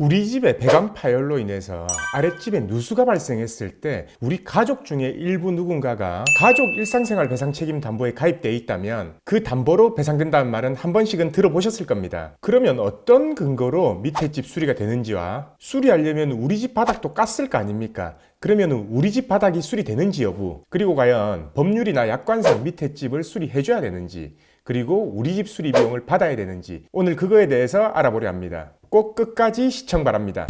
우리 집에 배관 파열로 인해서 아랫집에 누수가 발생했을 때 우리 가족 중에 일부 누군가가 가족 일상생활 배상 책임 담보에 가입돼 있다면 그 담보로 배상된다는 말은 한 번씩은 들어보셨을 겁니다. 그러면 어떤 근거로 밑에 집 수리가 되는지와 수리하려면 우리 집 바닥도 깠을 거 아닙니까? 그러면 우리 집 바닥이 수리되는지 여부, 그리고 과연 법률이나 약관상 밑에 집을 수리해줘야 되는지, 그리고 우리 집 수리 비용을 받아야 되는지 오늘 그거에 대해서 알아보려 합니다. 꼭 끝까지 시청 바랍니다.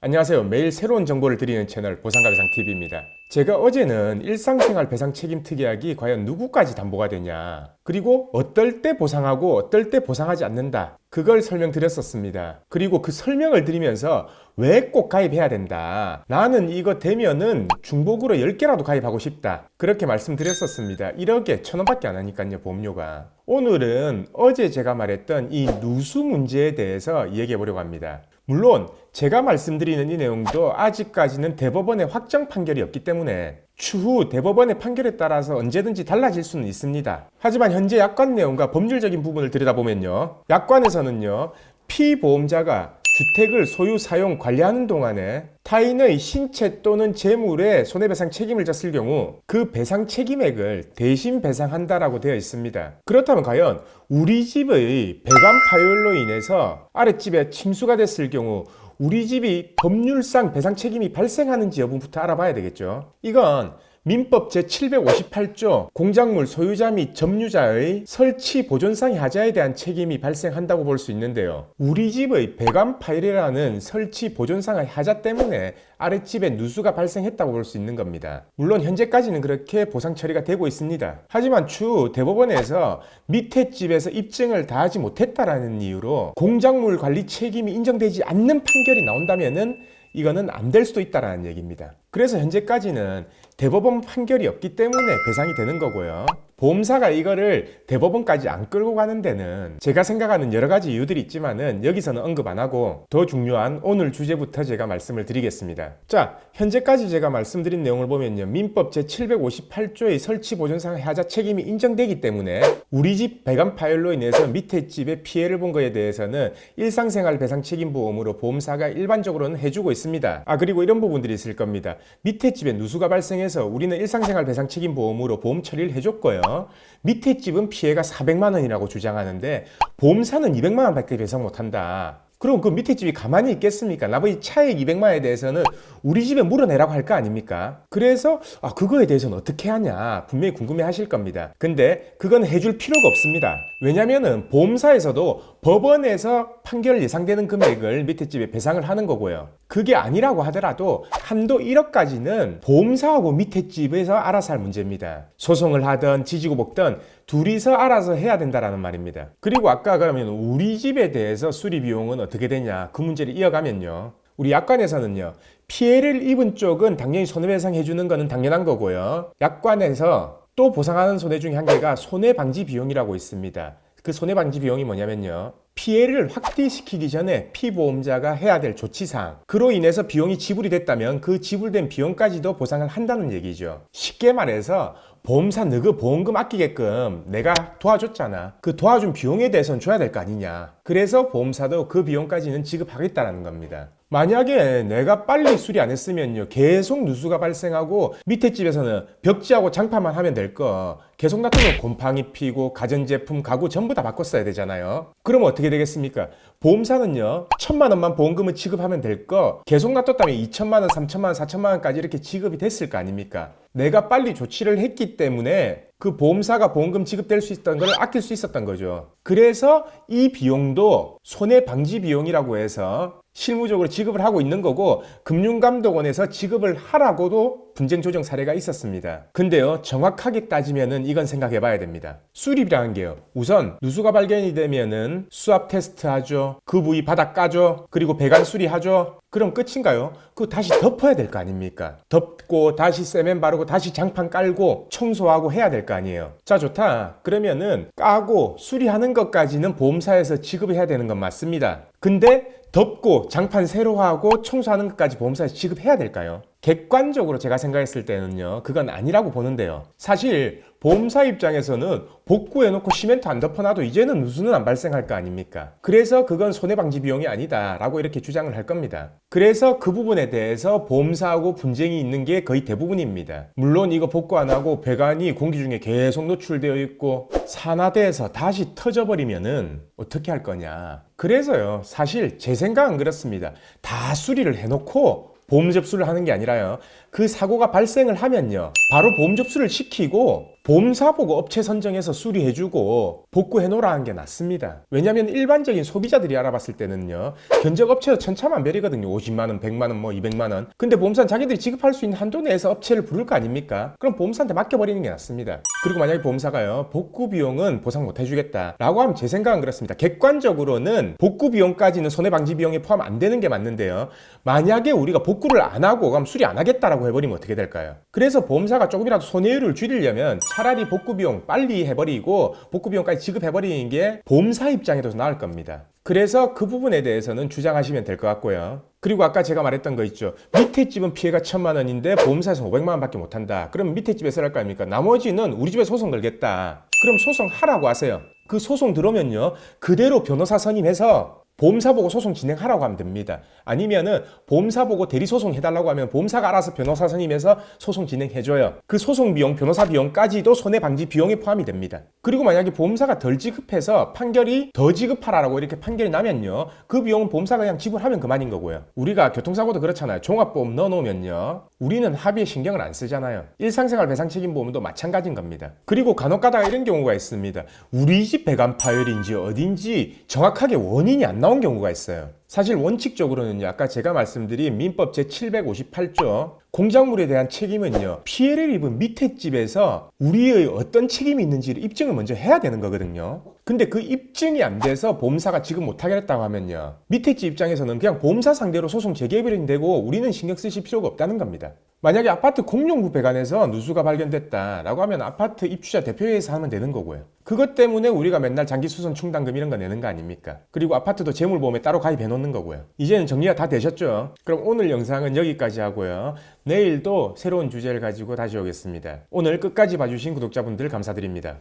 안녕하세요. 매일 새로운 정보를 드리는 채널 보상가 배상 TV입니다. 제가 어제는 일상생활 배상 책임 특약이 과연 누구까지 담보가 되냐, 그리고 어떨 때 보상하고 어떨 때 보상하지 않는다. 그걸 설명드렸었습니다. 그리고 그 설명을 드리면서 왜 꼭 가입해야 된다. 나는 이거 되면은 중복으로 10개라도 가입하고 싶다. 그렇게 말씀드렸었습니다. 1억에 1000원밖에 안 하니까요, 보험료가. 오늘은 어제 제가 말했던 이 누수 문제에 대해서 얘기해 보려고 합니다. 물론 제가 말씀드리는 이 내용도 아직까지는 대법원의 확정 판결이 없기 때문에 추후 대법원의 판결에 따라서 언제든지 달라질 수는 있습니다. 하지만 현재 약관 내용과 법률적인 부분을 들여다보면요. 약관에서는요. 피보험자가 주택을 소유, 사용, 관리하는 동안에 타인의 신체 또는 재물에 손해배상 책임을 졌을 경우 그 배상 책임액을 대신 배상한다라고 되어 있습니다. 그렇다면 과연 우리 집의 배관 파열로 인해서 아랫집에 침수가 됐을 경우 우리 집이 법률상 배상 책임이 발생하는지 여부부터 알아봐야 되겠죠. 이건 민법 제758조 공작물 소유자 및 점유자의 설치 보존상의 하자에 대한 책임이 발생한다고 볼 수 있는데요. 우리 집의 배관 파일이라는 설치 보존상의 하자 때문에 아랫집에 누수가 발생했다고 볼 수 있는 겁니다. 물론 현재까지는 그렇게 보상 처리가 되고 있습니다. 하지만 추후 대법원에서 밑에 집에서 입증을 다하지 못했다라는 이유로 공작물 관리 책임이 인정되지 않는 판결이 나온다면은 이거는 안 될 수도 있다라는 얘기입니다. 그래서 현재까지는 대법원 판결이 없기 때문에 배상이 되는 거고요. 보험사가 이거를 대법원까지 안 끌고 가는 데는 제가 생각하는 여러 가지 이유들이 있지만은 여기서는 언급 안 하고 더 중요한 오늘 주제부터 제가 말씀을 드리겠습니다. 자, 현재까지 제가 말씀드린 내용을 보면요. 민법 제758조의 설치 보존상 하자 책임이 인정되기 때문에 우리 집 배관 파열로 인해서 밑에 집에 피해를 본 거에 대해서는 일상생활 배상 책임 보험으로 보험사가 일반적으로는 해주고 있습니다. 아, 그리고 이런 부분들이 있을 겁니다. 밑에 집에 누수가 발생해서 우리는 일상생활 배상 책임 보험으로 보험 처리를 해줬고요. 밑에 집은 피해가 400만 원이라고 주장하는데 보험사는 200만 원밖에 배상 못한다. 그럼 그 밑에 집이 가만히 있겠습니까? 나머지 차액 200만 원에 대해서는 우리 집에 물어내라고 할 거 아닙니까? 그래서 아 그거에 대해서는 어떻게 하냐 분명히 궁금해 하실 겁니다. 근데 그건 해줄 필요가 없습니다. 왜냐면은 보험사에서도 법원에서 판결 예상되는 금액을 밑에 집에 배상을 하는 거고요. 그게 아니라고 하더라도 한도 1억까지는 보험사하고 밑에 집에서 알아서 할 문제입니다. 소송을 하든 지지고 볶든 둘이서 알아서 해야 된다라는 말입니다. 그리고 아까 그러면 우리 집에 대해서 수리 비용은 어떻게 되냐 그 문제를 이어가면요. 우리 약관에서는요. 피해를 입은 쪽은 당연히 손해배상 해주는 거는 당연한 거고요. 약관에서 또 보상하는 손해 중에 한 개가 손해방지 비용이라고 있습니다. 그 손해방지 비용이 뭐냐면요. 피해를 확대시키기 전에 피보험자가 해야 될 조치사항. 그로 인해서 비용이 지불이 됐다면 그 지불된 비용까지도 보상을 한다는 얘기죠. 쉽게 말해서 보험사 너그 보험금 아끼게끔 내가 도와줬잖아. 그 도와준 비용에 대해서는 줘야 될 거 아니냐. 그래서 보험사도 그 비용까지는 지급하겠다라는 겁니다. 만약에 내가 빨리 수리 안 했으면요 계속 누수가 발생하고 밑에 집에서는 벽지하고 장판만 하면 될 거. 계속 놔두면 곰팡이 피고 가전제품 가구 전부 다 바꿨어야 되잖아요. 그러면 어떻게 되겠습니까? 보험사는요 천만 원만 보험금을 지급하면 될 거. 계속 놔뒀다면 2천만 원 3천만 원 4천만 원까지 이렇게 지급이 됐을 거 아닙니까? 내가 빨리 조치를 했기 때문에 그 보험사가 보험금 지급될 수 있었던 걸 아낄 수 있었던 거죠. 그래서 이 비용도 손해 방지 비용이라고 해서 실무적으로 지급을 하고 있는 거고 금융감독원에서 지급을 하라고도 분쟁 조정 사례가 있었습니다. 근데요, 정확하게 따지면은 이건 생각해 봐야 됩니다. 수립이라는 게요. 우선 누수가 발견이 되면은 수압 테스트 하죠. 그 부위 바닥 까죠. 그리고 배관 수리하죠. 그럼 끝인가요? 그거 다시 덮어야 될 거 아닙니까? 덮고 다시 세면 바르고 다시 장판 깔고 청소하고 해야 될 거 아니에요. 자 좋다. 그러면은 까고 수리하는 것까지는 보험사에서 지급해야 되는 건 맞습니다. 근데 덮고 장판 새로 하고 청소하는 것까지 보험사에서 지급해야 될까요? 객관적으로 제가 생각했을 때는요, 그건 아니라고 보는데요. 사실 보험사 입장에서는 복구해놓고 시멘트 안 덮어놔도 이제는 누수는 안 발생할 거 아닙니까? 그래서 그건 손해방지 비용이 아니다 라고 이렇게 주장을 할 겁니다. 그래서 그 부분에 대해서 보험사하고 분쟁이 있는 게 거의 대부분입니다. 물론 이거 복구 안 하고 배관이 공기 중에 계속 노출되어 있고 산화돼서 다시 터져버리면은 어떻게 할 거냐? 그래서요, 사실 제 생각은 그렇습니다. 다 수리를 해놓고 보험 접수를 하는 게 아니라요. 그 사고가 발생을 하면요. 바로 보험 접수를 시키고 보험사 보고 업체 선정해서 수리해주고 복구해놓으라 하는 게 낫습니다. 왜냐하면 일반적인 소비자들이 알아봤을 때는요. 견적 업체도 천차만별이거든요. 50만원, 100만원, 뭐 200만원. 근데 보험사는 자기들이 지급할 수 있는 한도 내에서 업체를 부를 거 아닙니까? 그럼 보험사한테 맡겨버리는 게 낫습니다. 그리고 만약에 보험사가요. 복구 비용은 보상 못 해주겠다. 라고 하면 제 생각은 그렇습니다. 객관적으로는 복구 비용까지는 손해방지 비용에 포함 안 되는 게 맞는데요. 만약에 우리가 복구를 안 하고 그럼 수리 안 하겠다라고 해버리면 어떻게 될까요? 그래서 보험사가 조금이라도 손해율을 줄이려면 차라리 복구 비용 빨리 해버리고 복구 비용까지 지급해버리는 게 보험사 입장에도 나을 겁니다. 그래서 그 부분에 대해서는 주장하시면 될 것 같고요. 그리고 아까 제가 말했던 거 있죠. 밑에 집은 피해가 천만 원인데 보험사에서 500만 원밖에 못 한다. 그럼 밑에 집에서 할 거 아닙니까? 나머지는 우리 집에 소송 걸겠다. 그럼 소송 하라고 하세요. 그 소송 들어오면요. 그대로 변호사 선임해서 보험사 보고 소송 진행하라고 하면 됩니다. 아니면은 보험사 보고 대리 소송 해달라고 하면 보험사가 알아서 변호사 선임해서 소송 진행해줘요. 그 소송 비용, 변호사 비용까지도 손해 방지 비용에 포함이 됩니다. 그리고 만약에 보험사가 덜 지급해서 판결이 더 지급하라라고 이렇게 판결이 나면요, 그 비용은 보험사가 그냥 지불하면 그만인 거고요. 우리가 교통사고도 그렇잖아요. 종합보험 넣어놓으면요, 우리는 합의에 신경을 안 쓰잖아요. 일상생활 배상 책임 보험도 마찬가지인 겁니다. 그리고 간혹가다가 이런 경우가 있습니다. 우리 집 배관 파열인지 어딘지 정확하게 원인이 안 나온 경우가 있어요. 사실 원칙적으로는요, 아까 제가 말씀드린 민법 제758조 공작물에 대한 책임은요, 피해를 입은 밑에 집에서 우리의 어떤 책임이 있는지를 입증을 먼저 해야 되는 거거든요. 근데 그 입증이 안 돼서 보험사가 지금 못하겠다고 하면요, 밑에 집 입장에서는 그냥 보험사 상대로 소송 재개발이 되고 우리는 신경 쓰실 필요가 없다는 겁니다. 만약에 아파트 공용부 배관에서 누수가 발견됐다라고 하면 아파트 입주자 대표회에서 하면 되는 거고요. 그것 때문에 우리가 맨날 장기 수선 충당금 이런 거 내는 거 아닙니까? 그리고 아파트도 재물보험에 따로 가입해 놓는 거고요. 이제는 정리가 다 되셨죠? 그럼 오늘 영상은 여기까지 하고요. 내일도 새로운 주제를 가지고 다시 오겠습니다. 오늘 끝까지 봐주신 구독자분들 감사드립니다.